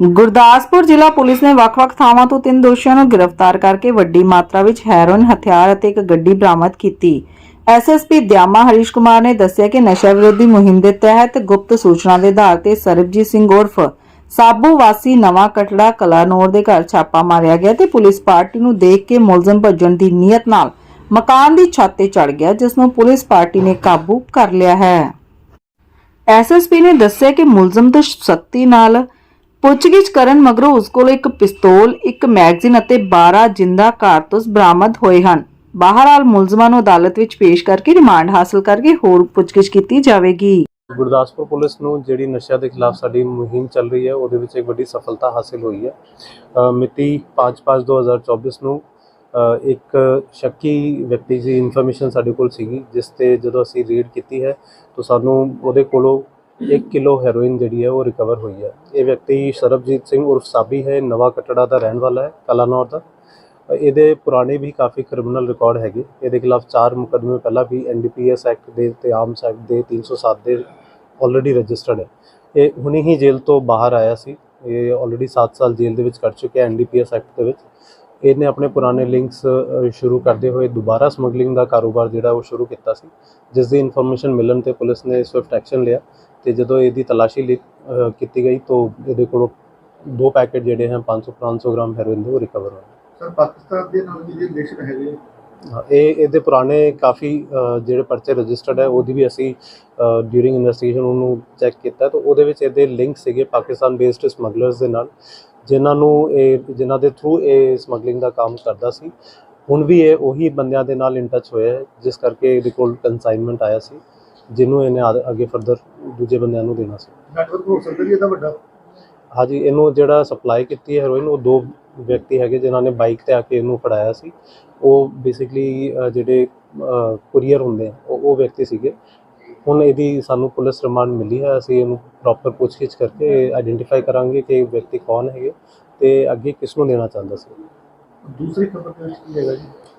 ਗੁਰਦਾਸਪੁਰ ਜ਼ਿਲ੍ਹਾ ਪੁਲਿਸ ਨੇ ਵੱਖ-ਵੱਖ ਥਾਵਾਂ ਤੋਂ ਤਿੰਨ ਦੋਸ਼ੀਆਂ ਨੂੰ ਗ੍ਰਿਫਤਾਰ ਕਰਕੇ ਵੱਡੀ ਮਾਤਰਾ ਵਿੱਚ ਹੈਰੋਇਨ, ਹਥਿਆਰ ਅਤੇ ਇੱਕ ਗੱਡੀ ਬਰਾਮਦ ਕੀਤੀ। ਐਸਐਸਪੀ ਦਿਆਮਾ ਹਰੀਸ਼ ਕੁਮਾਰ ਨੇ ਦੱਸਿਆ ਕਿ ਨਸ਼ਾ ਵਿਰੋਧੀ ਮੁਹਿੰਮ ਦੇ ਤਹਿਤ ਗੁਪਤ ਸੂਚਨਾ ਦੇ ਆਧਾਰ ਤੇ ਸਰਬਜੀਤ ਸਿੰਘ ਉਰਫ ਸਾਬੂ ਵਾਸੀ ਨਵਾਂ ਕਟੜਾ ਕਲਾਨੌਰ ਦੇ ਘਰ ਛਾਪਾ ਮਾਰਿਆ ਗਿਆ ਤੇ ਪੁਲਿਸ ਪਾਰਟੀ ਨੂੰ ਦੇਖ ਕੇ ਮੁਲਜ਼ਮ ਭੱਜਣ ਦੀ ਨੀਅਤ ਨਾਲ ਮਕਾਨ ਦੀ ਛੱਤ ਤੇ ਚੜ ਗਿਆ, ਜਿਸ ਨੂੰ ਪੁਲਿਸ ਪਾਰਟੀ ਨੇ ਕਾਬੂ ਕਰ ਲਿਆ ਹੈ। ਐਸਐਸਪੀ ਨੇ ਦੱਸਿਆ ਕਿ ਮੁਲਜ਼ਮ ਤੋਂ ਸਖਤੀ ਨਾਲ ਪੁੱਛਗਿੱਛ ਕਰਨ ਮਗਰੋਂ ਉਸ ਕੋਲ ਇੱਕ ਪਿਸਤੌਲ, ਇੱਕ ਮੈਗਜ਼ੀਨ ਅਤੇ 12 ਜਿੰਦਾ ਕਾਰਤੂਸ ਬਰਾਮਦ ਹੋਏ ਹਨ। ਬਾਹਰਹਾਲ ਮੁਲਜ਼ਮਾਂ ਨੂੰ ਅਦਾਲਤ ਵਿੱਚ ਪੇਸ਼ ਕਰਕੇ ਰਿਮਾਂਡ ਹਾਸਲ ਕਰਕੇ ਹੋਰ ਪੁੱਛਗਿੱਛ ਕੀਤੀ ਜਾਵੇਗੀ। ਗੁਰਦਾਸਪੁਰ ਪੁਲਿਸ ਨੂੰ ਜਿਹੜੀ ਨਸ਼ਿਆਂ ਦੇ ਖਿਲਾਫ ਸਾਡੀ ਮੁਹਿੰਮ ਚੱਲ ਰਹੀ ਹੈ ਉਹਦੇ ਵਿੱਚ ਇੱਕ ਵੱਡੀ ਸਫਲਤਾ ਹਾਸਿਲ ਹੋਈ ਹੈ ਅ, ਮਿਤੀ 5/5/2024 ਨੂੰ ਅ, ਇੱਕ ਸ਼ੱਕੀ ਵਿਅਕਤੀ ਦੀ ਇਨਫੋਰਮੇਸ਼ਨ ਸਾਡੇ ਕੋਲ ਸੀਗੀ ਜਿਸ ਤੇ ਜਦੋਂ ਅਸੀਂ ਰੀਡ ਕੀਤੀ ਹੈ ਤਾਂ ਸਾਨੂੰ ਉਹਦੇ ਕੋਲੋਂ 1 ਕਿਲੋ ਹੈਰੋਇਨ ਜਿਹੜੀ ਹੈ ਉਹ ਰਿਕਵਰ ਹੋਈ ਹੈ। ਇਹ ਵਿਅਕਤੀ ਸਰਬਜੀਤ ਸਿੰਘ ਉਰਫ ਸਾਬੀ ਹੈ ਨਵਾਂ ਕਟੜਾ ਦਾ ਰਹਿਣ ਵਾਲਾ ਹੈ, ਕਲਾਨੌਰ ਦਾ। ਇਹਦੇ ਪੁਰਾਣੇ ਵੀ ਕਾਫੀ ਕ੍ਰਿਮੀਨਲ ਰਿਕਾਰਡ ਹੈਗੇ। ਇਹਦੇ ਖਿਲਾਫ ਚਾਰ ਮੁਕੱਦਮੇ ਪਹਿਲਾਂ ਵੀ ਐਨਡੀਪੀਐਸ ਐਕਟ ਦੇ ਤੇ ਆਰਮਸ ਐਕਟ ਦੇ 307 ਦੇ ਆਲਰੇਡੀ ਰਜਿਸਟਰਡ ਹੈ। ਇਹ ਹੁਣੇ ਹੀ ਜੇਲ੍ਹ ਤੋਂ ਬਾਹਰ ਆਇਆ ਸੀ। ਇਹ ਆਲਰੇਡੀ 7 ਸਾਲ ਜੇਲ੍ਹ ਦੇ ਵਿੱਚ ਕੱਟ ਚੁੱਕਿਆ ਐਨਡੀਪੀਐਸ ਐਕਟ ਦੇ ਵਿੱਚ। ਇਹਨੇ ਆਪਣੇ ਪੁਰਾਣੇ ਲਿੰਕਸ ਸ਼ੁਰੂ ਕਰਦੇ ਹੋਏ ਦੁਬਾਰਾ ਸਮਗਲਿੰਗ ਦਾ ਕਾਰੋਬਾਰ ਜਿਹੜਾ ਉਹ ਸ਼ੁਰੂ ਕੀਤਾ ਸੀ। ਜਿਸ ਦੀ ਇਨਫੋਰਮੇਸ਼ਨ ਮਿਲਣ ਤੇ ਪੁਲਿਸ ਨੇ ਸਵਿਫਟ ਐਕਸ਼ਨ ਲਿਆ। ਤੇ ਜਦੋਂ ਇਹਦੀ ਤਲਾਸ਼ੀ ਕੀਤੀ ਗਈ ਤਾਂ ਇਹਦੇ ਕੋਲੋਂ ਦੋ ਪੈਕੇਟ ਜਿਹੜੇ ਹਨ 500 500 ਗ੍ਰਾਮ ਹੈਰੋਇਨ ਦੇ ਉਹ ਰਿਕਵਰ ਹੋਏ ਸਰ ਪਾਕਿਸਤਾਨ ਦੇ ਨਾਲ ਵੀ ਰਿਲੇਸ਼ਨ ਹੈਗੇ ਇਹ ਇਹਦੇ ਪੁਰਾਣੇ ਕਾਫੀ ਜਿਹੜੇ ਪਰਚੇ ਰਜਿਸਟਰਡ ਹੈ ਉਹਦੀ ਵੀ ਅਸੀਂ ਡਿਊਰਿੰਗ ਇਨਵੈਸਟੀਗੇਸ਼ਨ ਉਹਨੂੰ ਚੈੱਕ ਕੀਤਾ ਤਾਂ ਉਹਦੇ ਵਿੱਚ ਇਹਦੇ ਲਿੰਕ ਸੀਗੇ ਪਾਕਿਸਤਾਨ ਬੇਸਡ ਸਮਗਲਰਸ ਦੇ ਨਾਲ ਜਿਨ੍ਹਾਂ ਨੂੰ ਇਹ ਜਿਨ੍ਹਾਂ ਦੇ ਥਰੂ ਇਹ ਸਮਗਲਿੰਗ ਦਾ ਕੰਮ ਕਰਦਾ ਸੀ। ਹੁਣ ਵੀ ਇਹ ਉਹੀ ਬੰਦਿਆਂ ਦੇ ਨਾਲ ਇਨ ਟੱਚ ਹੋਇਆ ਹੈ ਜਿਸ ਕਰਕੇ ਇਹਦੇ ਕੋਲ ਕਨਸਾਈਨਮੈਂਟ ਆਇਆ ਸੀ। ਜਿਹਨੂੰ ਇਹਨੇ ਅੱਗੇ ਫਰਦਰ ਦੂਜੇ ਬੰਦਿਆਂ ਨੂੰ ਦੇਣਾ ਸੀ। ਨੈਟਵਰਕ ਹੋ ਸਕਦਾ ਜੀ ਇਹਦਾ ਵੱਡਾ। ਹਾਂਜੀ ਇਹਨੂੰ ਜਿਹੜਾ ਸਪਲਾਈ ਕੀਤੀ ਹੈ ਹੈਰੋਇਨ ਉਹ ਦੋ ਵਿਅਕਤੀ ਹੈਗੇ ਜਿਨ੍ਹਾਂ ਨੇ ਬਾਈਕ ਤੇ ਆ ਕੇ ਇਹਨੂੰ ਫੜਾਇਆ ਸੀ। ਉਹ ਬੇਸਿਕਲੀ ਜਿਹੜੇ ਕੁਰੀਅਰ ਹੁੰਦੇ ਆ ਉਹ ਉਹ ਵਿਅਕਤੀ ਸੀਗੇ। ਹੁਣ ਇਹਦੀ ਸਾਨੂੰ ਪੁਲਿਸ ਰਿਮਾਂਡ ਮਿਲੀ ਹੈ ਅਸੀਂ ਇਹਨੂੰ ਪ੍ਰੋਪਰ ਪੁੱਛਗਿੱਛ ਕਰਕੇ ਆਇਡੈਂਟੀਫਾਈ ਕਰਾਂਗੇ ਕਿ ਇਹ ਵਿਅਕਤੀ ਕੌਣ ਹੈਗੇ ਤੇ ਅੱਗੇ ਕਿਸ ਨੂੰ ਦੇਣਾ ਚਾਹੁੰਦਾ ਸੀ। ਦੂਸਰੀ ਖਬਰ ਦੇ ਵਿੱਚ ਕੀ ਹੈਗਾ ਜੀ? ਅ,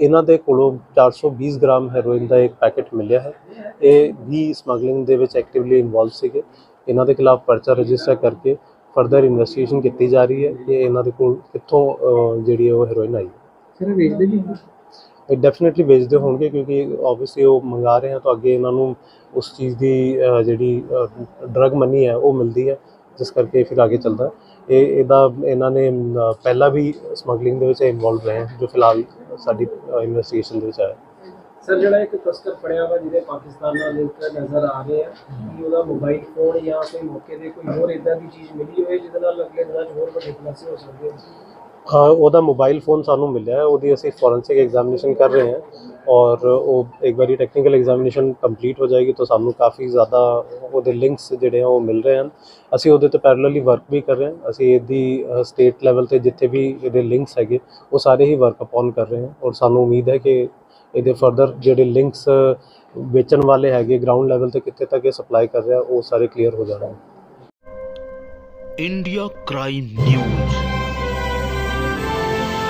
ਇਹਨਾਂ ਦੇ ਕੋਲੋਂ 420 ਗ੍ਰਾਮ ਹੈਰੋਇਨ ਦਾ ਇੱਕ ਪੈਕੇਟ ਮਿਲਿਆ ਹੈ। ਇਹ ਵੀ ਸਮਗਲਿੰਗ ਦੇ ਵਿੱਚ ਐਕਟਿਵਲੀ ਇਨਵੋਲਵ ਸੀਗੇ। ਇਹਨਾਂ ਦੇ ਖਿਲਾਫ ਪਰਚਾ ਰਜਿਸਟਰ ਕਰਕੇ ਫਰਦਰ ਇਨਵੈਸਟੀਗੇਸ਼ਨ ਕੀਤੀ ਜਾ ਰਹੀ ਹੈ ਕਿ ਇਹਨਾਂ ਦੇ ਕੋਲ ਕਿੱਥੋਂ ਜਿਹੜੀ ਉਹ ਹੈਰੋਇਨ ਆਈ ਸਰ ਵੇਚਦੇ ਵੀ ਇਹ ਡੈਫੀਨਿਟਲੀ ਵੇਚਦੇ ਹੋਣਗੇ ਕਿਉਂਕਿ ਆਬਵੀਅਸਲੀ ਉਹ ਮੰਗਾ ਰਹੇ ਹਨ ਤਾਂ ਅੱਗੇ ਇਹਨਾਂ ਨੂੰ ਉਸ ਚੀਜ਼ ਦੀ ਜਿਹੜੀ ਡਰਗ ਮਨੀ ਹੈ ਉਹ ਮਿਲਦੀ ਹੈ। ਜਿਸ ਕਰਕੇ ਫਿਰ ਅੱਗੇ ਚੱਲਦਾ ਇਹ ਇਹਦਾ, ਇਹਨਾਂ ਨੇ ਪਹਿਲਾਂ ਵੀ ਸਮਗਲਿੰਗ ਦੇ ਵਿੱਚ ਇਨਵੋਲਵ ਰਹੇ ਜੋ ਫਿਲਹਾਲ ਸਾਡੀ ਇਨਵੈਸਟੀਗੇਸ਼ਨ ਦੇ ਵਿੱਚ ਆਇਆ ਸਰ, ਜਿਹੜਾ ਇੱਕ ਤਸਕਰ ਫੜਿਆ ਵਾ ਜਿਹਦੇ ਪਾਕਿਸਤਾਨ ਨਾਲ ਲਿੰਕ ਨਜ਼ਰ ਆ ਰਹੇ ਆ, ਕਿ ਉਹਦਾ ਮੋਬਾਈਲ ਫੋਨ ਜਾਂ ਕੋਈ ਮੌਕੇ ਤੇ ਕੋਈ ਹੋਰ ਇਦਾਂ ਦੀ ਚੀਜ਼ ਮਿਲੀ ਹੋਵੇ ਜਿਹਦੇ ਨਾਲ ਅਗਲੇ ਦਿਨਾਂ 'ਚ ਹੋਰ ਵੱਡੇ ਖੁਲਾਸੇ ਹੋ ਸਕਦੇ ਆ? ਉਹਦਾ ਮੋਬਾਈਲ ਫੋਨ ਸਾਨੂੰ ਮਿਲਿਆ ਹੈ, ਉਹਦੀ ਅਸੀਂ ਫੋਰੈਂਸਿਕ ਐਗਜ਼ਾਮੀਨੇਸ਼ਨ ਕਰ ਰਹੇ ਹਾਂ ਔਰ ਉਹ ਇੱਕ ਵਾਰੀ ਟੈਕਨੀਕਲ ਐਗਜ਼ਾਮੀਨੇਸ਼ਨ ਕੰਪਲੀਟ ਹੋ ਜਾਏਗੀ ਤਾਂ ਸਾਨੂੰ ਕਾਫੀ ਜ਼ਿਆਦਾ ਉਹਦੇ ਲਿੰਕਸ ਜਿਹੜੇ ਆ ਉਹ ਮਿਲ ਰਹੇ ਹਨ। ਅਸੀਂ ਉਹਦੇ ਤੇ ਪੈਰਲਲੀ ਵਰਕ ਵੀ ਕਰ ਰਹੇ ਹਾਂ। ਅਸੀਂ ਇਹਦੀ ਸਟੇਟ ਲੈਵਲ ਤੇ ਜਿੱਥੇ ਵੀ ਇਹਦੇ ਲਿੰਕਸ ਹੈਗੇ, ਉਹ ਸਾਰੇ ਹੀ ਵਰਕ ਅਪਨ ਕਰ ਰਹੇ ਹਾਂ ਔਰ ਸਾਨੂੰ ਉਮੀਦ ਹੈ ਕਿ ਇਹਦੇ ਫਰਦਰ ਜਿਹੜੇ ਲਿੰਕਸ ਵੇਚਣ ਵਾਲੇ ਹੈਗੇ ਗਰਾਊਂਡ ਲੈਵਲ ਤੇ ਕਿੱਥੇ ਤੱਕ ਇਹ ਸਪਲਾਈ ਕਰ ਰਿਹਾ, ਉਹ ਸਾਰੇ ਕਲੀਅਰ ਹੋ ਜਾਣਗੇ। India crime news